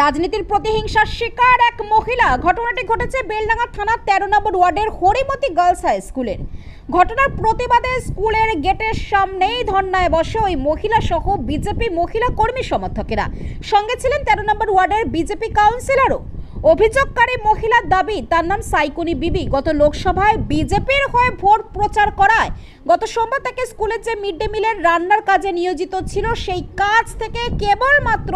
রাজনীতির প্রতিহিংসার শিকার এক মহিলা। ঘটনাটি ঘটেছে বেলডাঙ্গা থানার তেরো নম্বর ওয়ার্ডের হরিমতি গার্লস হাই স্কুলের ঘটনার প্রতিবাদে স্কুলের গেটের সামনেই ধর্নায় বসে ওই মহিলা সহ বিজেপি মহিলা কর্মী সমর্থকেরা। সঙ্গে ছিলেন তেরো নম্বর ওয়ার্ডের বিজেপি কাউন্সিলরও। অভিযোগকারী মহিলার দাবি, তার নাম সাইকুনি বিবি। গত লোকসভায় বিজেপির হয়ে ভোট প্রচার করায়। গত সোমবার তাকে স্কুলের যে মিড ডে মিলের রান্নার কাজে নিয়োজিত ছিল, সেই কাজ থেকে কেবলমাত্র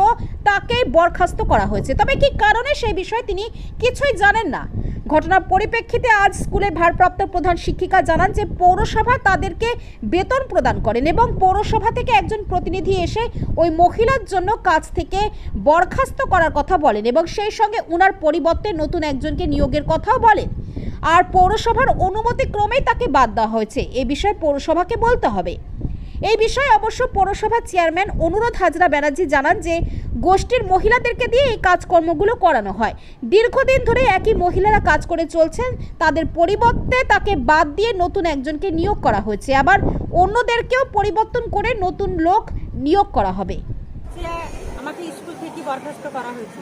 তাকেই বরখাস্ত করা হয়েছে। তবে কি কারণে সেই বিষয়ে তিনি কিছুই জানেন না? ঘটনার পরিপ্রেক্ষিতে আজ স্কুলের ভারপ্রাপ্ত প্রধান শিক্ষিকা জানান যে পৌরসভা তাদেরকে বেতন প্রদান করেন এবং পৌরসভা থেকে একজন প্রতিনিধি এসে ওই মহিলার জন্য কাজ থেকে বরখাস্ত করার কথা বলেন এবং সেই সঙ্গে উনার পরিবর্তে নতুন একজনকে নিয়োগের কথাও বলেন। আর পৌরসভার অনুমতি ক্রমেই তাকে বাদ দেওয়া হয়েছে। এ বিষয়ে পৌরসভাকে বলতে হবে। এই বিষয়ে অবশ্য পৌরসভার চেয়ারম্যান অনুরোধ হাজরা ব্যানার্জি জানান যে গোষ্ঠীর মহিলাদেরকে দিয়ে এই কাজকর্মগুলো করানো হয়। দীর্ঘদিন ধরে একই মহিলারা কাজ করে চলছেন তাদের পরিবর্তে তাকে বাদ দিয়ে নতুন একজনকে নিয়োগ করা হয়েছে। আবার অন্যদেরকেও পরিবর্তন করে নতুন লোক নিয়োগ করা হবে। আমাকে স্কুল থেকে বরখাস্ত করা হয়েছে।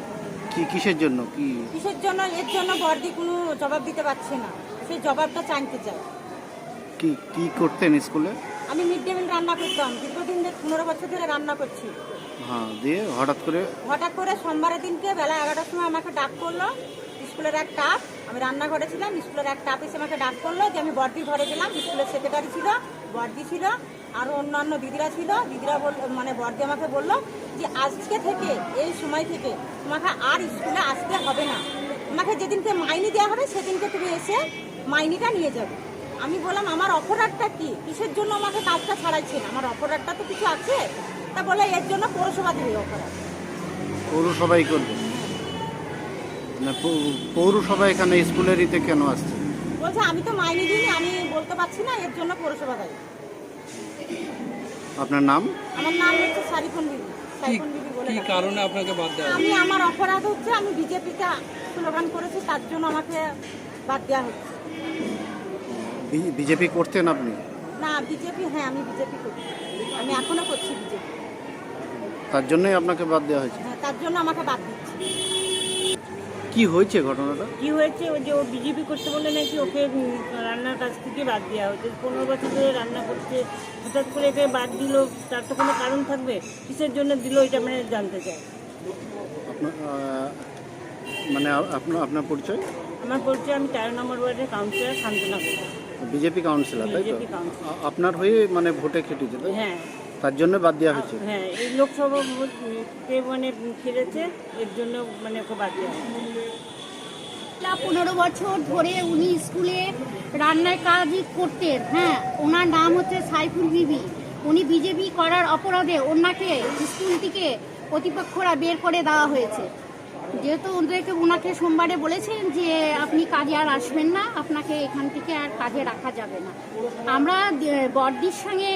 কি কিসের জন্য? কি? কিসের জন্য? এর জন্য বর্দি কোনো জবাব দিতে পারছে না। সেই জবাবটা জানতে চাই কি কি করতেন স্কুলে? আমি মিড ডে মিল রান্না করতাম দীর্ঘদিন ধরে পনেরো বছর ধরে রান্না করছি। হ্যাঁ দিয়ে হঠাৎ করে? হঠাৎ করে সোমবারের দিনকে বেলা এগারোটার সময় আমাকে ডাক করল স্কুলের এক টাপ আমি রান্নাঘরে ছিলাম স্কুলের এক টাপ এসে আমাকে ডাক করল যে আমি বর্দির ঘরে গেলাম স্কুলের সেক্রেটারি ছিল বর্দি ছিল আরও অন্যান্য দিদিরা ছিল দিদিরা বল মানে বর্দি আমাকে বলল যে আজকে থেকে এই সময় থেকে তোমাকে আর স্কুলে আসতে হবে না। তোমাকে যেদিনকে মাইনি দেওয়া হবে সেদিনকে তুমি এসে মাইনিটা নিয়ে যাবে। আমি বললাম আমার অপরাধটা কি? কিসের জন্য আমাকে কাজটা ছাড়াইছেন? আমার অপরাধটা তো কিছু আছে? তা বলে এর জন্য পৌরসভা দেবে অপরাধ। পৌরসভাই করবে? না পৌরসভা এখানে স্কুলের ইতে কেন আসছে? বলছে আমি তো মাইনে দিইনি আমি বলতে পারছি না এর জন্য পৌরসভা দায়ী আপনার নাম? আমার নাম হচ্ছে সারিফন বিবি সারিফন বিবি বলে কি কারণে আপনাকে বাদ দেওয়া আমি আমার অপরাধ হচ্ছে আমি বিজেপিতে স্লোগান করেছি তার জন্য আমাকে বাদ দেওয়া হচ্ছে। বিজেপি করতেন আপনি? না বিজেপি হ্যাঁ আমি বিজেপি করছি। আমি এখনও করছি বিজেপি। তার জন্যই আপনাকে বাদ দেওয়া হয়েছে? হ্যাঁ তার জন্য আমাকে বাদ দিচ্ছে। কি হয়েছে ঘটনাটা? কি হয়েছে? ওই যে ও বিজেপি করতে বলে নাকি ওকে রান্নার কাছ থেকে বাদ দেওয়া হয়েছে। পনেরো বছর ধরে রান্না করছে হঠাৎ করে একে বাদ দিল তার তো কোনো কারণ থাকবে? কিসের জন্য দিল এটা মানে জানতে চাই। আপনার মানে আপনার আপনার পরিচয়? আমার পরিচয় আমি তেরো নম্বর ওয়ার্ডের কাউন্সিলর শান্তনা বিজেপি কাউন্সিলর তাই তো? BJP councillor. আপনার হয়ে মানে ভোটে খেটেছে তাই? তো? হ্যাঁ। তার জন্য বাদ দেওয়া হয়েছে? হ্যাঁ এই লোকসভা ভোটে মানে ফিরেছে এর জন্য মানে ওকে বাদ দেওয়া হয়েছে। পনেরো বছর ধরে উনি স্কুলে রান্নার কাজই করতেন হ্যাঁ। ওনার নাম হচ্ছে সাইফুল বিবি। উনি বিজেপি করার অপরাধে ওনাকে স্কুল থেকে প্রতিপক্ষরা বের করে দেওয়া হয়েছে। যেহেতু ওদেরকে ওনাকে সোমবারে বলেছেন যে আপনি কাজে আর আসবেন না, আপনাকে এখান থেকে আর কাজে রাখা যাবে না। আমরা বর্দির সঙ্গে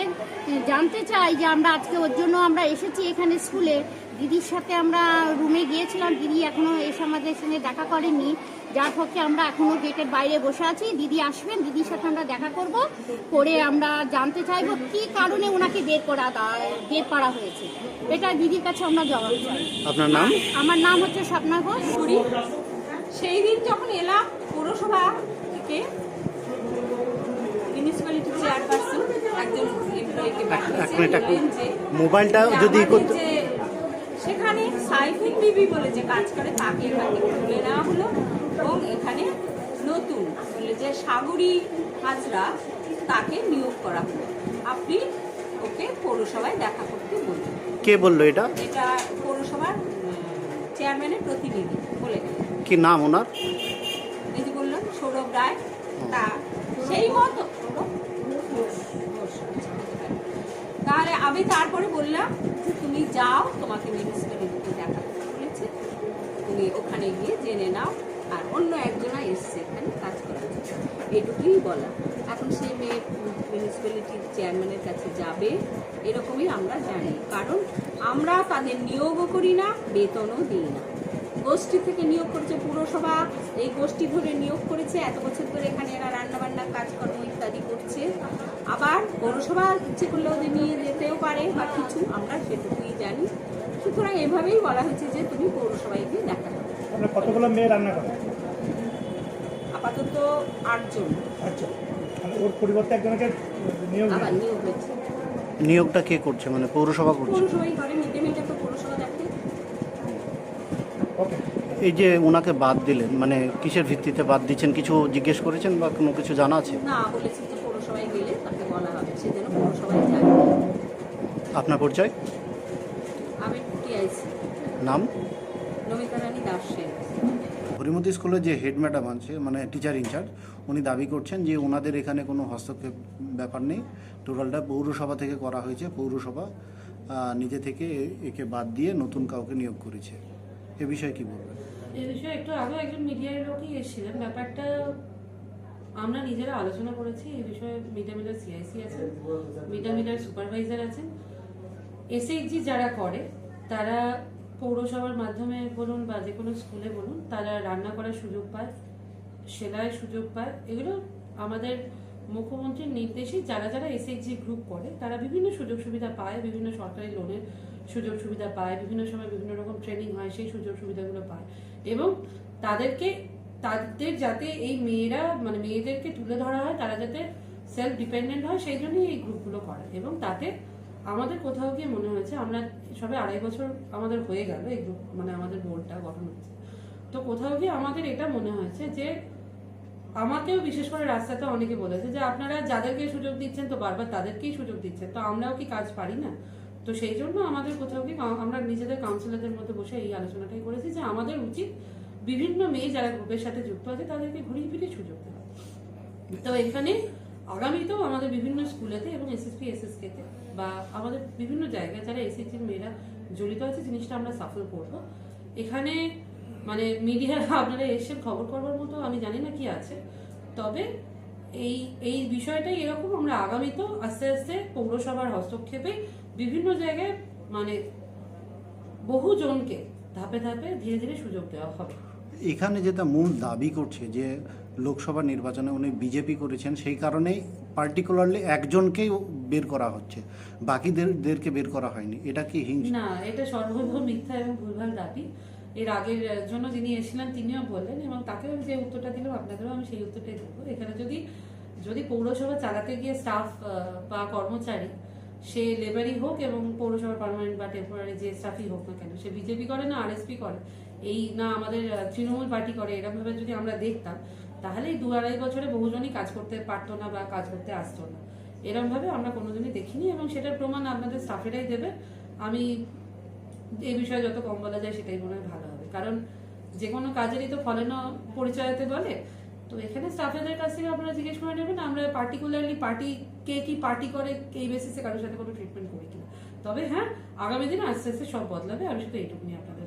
জানতে চাই যে আমরা আজকে ওর জন্য আমরা এসেছি এখানে স্কুলে। দিদির সাথে আমরা রুমে গিয়েছিলাম। দিদি এখনও এসে আমাদের সঙ্গে দেখা করেনি। যার পক্ষে আমরা এখনও গেটের বাইরে বসে আছি। দিদি আসবেন দিদির সাথে আমরা দেখা করব। করে আমরা জানতে চাইব কি কারণে ওনাকে বের করা দেওয়া- বের করা হয়েছে। এটা দিদির কাছে আমরা জবাব চাই। আপনার নাম? আমার নাম হচ্ছে স্বপ্না ঘোষ। সেই দিন যখন এলাম পৌরসভা থেকে মিউনিসিপ্যালিটি চেয়ারপারসন একজন মোবাইলটা যদি সাইফিন বিবি বলে যে কাজ করে তাকে এখান থেকে তুলে নেওয়া হলো এবং এখানে নতুন বলে যে সাগরী হাজরা তাকে নিয়োগ করা হলো। আপনি ওকে পৌরসভায় দেখা করতে বলুন কে বলল এটা? এটা পৌরসভার চেয়ারম্যানের প্রতিনিধি বলে কি নাম ওনার? এই যে বললাম সৌরভ রায় তা সেই মতো। তাহলে আমি তারপরে বললাম তুমি যাও তোমাকে বলেছে তুমি ওখানে গিয়ে জেনে নাও, আর অন্য একজনা এসছে এখানে কাজ করার জন্য। এটুকুই বলা এখন সেই মেয়ে মিউনিসিপ্যালিটির চেয়ারম্যানের কাছে যাবে, এরকমই আমরা জানি। কারণ আমরা তাদের নিয়োগও করি না, বেতনও দিই না। গোষ্ঠী থেকে নিয়োগ করেছে পুরসভা, এই গোষ্ঠী ধরে নিয়োগ করেছে, এত বছর ধরে এখানে এরা রান্নাবান্নার কাজকর্ম ইত্যাদি করছে। আবার পৌরসভা ইচ্ছে করলে ওদের নিয়ে যেতেও পারে, বা কিছু, আমরা সেটুকুই জানি। সুতরাং এভাবেই বলা হচ্ছে যে তুমি পৌরসভায় গিয়ে দেখা করো। কতগুলো মেয়ে রান্না করে? আপাতত আটজন। আচ্ছা মানে ওর পরিবর্তে একজনকে নিয়োগ আবার নিয়োগ হয়েছে। নিয়োগটা কে করছে? মানে পৌরসভা করছে? এই যে ওনাকে বাদ দিলেন মানে কিসের ভিত্তিতে বাদ দিচ্ছেন? কিছু জিজ্ঞেস করেছেন বা কোনো কিছু জানা আছে? না বলেছে যে পৌরসভায় গেলে তাকে বলা হবে সে যেন পৌরসভায় যায়। আপনার পরিচয়? আমি টিআইসি। নাম? নমিতা রানী দাস সেন হরিমতি স্কুলের যে হেড ম্যাডাম আছে মানে টিচার ইনচার্জ উনি দাবি করছেন যে ওনাদের এখানে কোনো হস্তক্ষেপ ব্যাপার নেই। টোটালটা পৌরসভা থেকে করা হয়েছে পৌরসভা নিজে থেকে একে বাদ দিয়ে নতুন কাউকে নিয়োগ করেছে। এ বিষয়ে কি বলবেন? এ বিষয়ে একটু আগে একজন মিডিয়ার লোকই এসেছিলেন। ব্যাপারটা আমরা নিজেরা আলোচনা করেছি। এই বিষয়ে মিড ডে মিলের সিআইসি আছেন মিড ডে মিলের সুপারভাইজার আছেন। এসএইচজি যারা করে, তারা পৌরসভার মাধ্যমে বলুন বা যে কোনো স্কুলে বলুন, তারা রান্না করার সুযোগ পায়, সেলাইয়ের সুযোগ পায়। এগুলো আমাদের মুখ্যমন্ত্রীর নির্দেশে যারা যারা এসএইচজি গ্রুপ করে, তারা বিভিন্ন সুযোগ সুবিধা পায়, বিভিন্ন সরকারি লোনের সুযোগ সুবিধা পায়, বিভিন্ন সময় বিভিন্ন রকম ট্রেনিং হয়, সেই সুযোগ সুবিধাগুলো পায়। এবং তাদেরকে, তাদের যাতে এই মেয়েরা মানে মেয়েদেরকে তুলে ধরা হয়, তারা যাতে সেলফ ডিপেন্ডেন্ট হয়, সেই জন্যই এই গ্রুপগুলো করে। এবং তাতে আমাদের কোথাও গিয়ে মনে হয়েছে, আমরা সবে আড়াই বছর আমাদের হয়ে গেল এই গ্রুপ মানে আমাদের বোর্ডটা গঠন হচ্ছে। তো কোথাও গিয়ে আমাদের এটা মনে হয়েছে যে, আমাকেও বিশেষ করে রাস্তাতে অনেকে বলেছে যে, আপনারা যাদেরকে সুযোগ দিচ্ছেন তো বারবার তাদেরকেই সুযোগ দিচ্ছেন, তো আমরাও কি কাজ পারি না? তো সেই জন্য আমাদের কোথাও কি আমরা নিজেদের কাউন্সিলরদের মধ্যে বসে এই আলোচনাটাই করেছি যে, আমাদের উচিত বিভিন্ন মেয়ে যারা গ্রুপের সাথে যুক্ত আছে, তাদেরকে ঘুরিয়ে ফিরিয়ে সুযোগ দেওয়া। তো এখানে আগামীতেও আমাদের বিভিন্ন স্কুলেতে এবং এসএসপি এসএসকেতে বা আমাদের বিভিন্ন জায়গায় যারা এসএসসির মেয়েরা জড়িত আছে, জিনিসটা আমরা সাফল করব। এখানে মানে মিডিয়া আপনারা এসে খবর করবার মতো আমি জানি না কি আছে। তবে এই এই বিষয়টাই এরকম আমরা আগামীতেও আস্তে আস্তে পৌরসভার হস্তক্ষেপে বিভিন্ন জায়গায় মানে বহু জনকে ধাপে ধাপে ধীরে ধীরে সুযোগ দেওয়া হবে। এখানে যেটা মূল দাবি করছে যে লোকসভা নির্বাচনে উনি বিজেপি করেছেন, সেই কারণেই পার্টিকুলারলি একজনকেই বের করা হচ্ছে। বাকিদেরকে বের করা হয়নি। এটা কি হিংসা? না, এটা সর্বৈব মিথ্যা এবং ভুলভাল দাবি। এর আগের জন্য যিনি এসেছিলেন, তিনিও বললেন এবং তাকেও যে উত্তরটা দিলাম, আপনাদেরও আমি সেই উত্তরটাই দেবো। এখানে যদি যদি পৌরসভা চালাতে গিয়ে স্টাফ বা কর্মচারী সে লেবারই হোক এবং পৌরসভার পার্মানেন্ট বা টেম্পোরারি যে স্টাফই হোক না কেন, সে বিজেপি করে না আরএসপি করে। এই না আমাদের তৃণমূল পার্টি করে এরকম ভাবে যদি আমরা দেখতাম, তাহলে দু আড়াই বছরে বহুজনই কাজ করতে পারতো না বা কাজ করতে আসতো না। এরকম ভাবে আমরা কোনোদিনই দেখিনি এবং সেটার প্রমাণ আপনাদের স্টাফেরাই দেবে। আমি এই বিষয়ে যত কম বলা যায় সেটাই মনে হয় ভালো হবে। কারণ যে কোনো কাজেরই তো ফলন পরিচয়তে বলে তো এখানে স্টাফেদের কাছ থেকে আপনারা জিজ্ঞেস করে নেবেন, আমরা পার্টিকুলারলি পার্টি কে কি পার্টি করে এই বেসিসে কারোর সাথে কোনো ট্রিটমেন্ট করি কিনা। তবে হ্যাঁ আগামী দিনে আস্তে আস্তে সব বদলাবে, আমি শুধু এইটুকুনি আপনাদের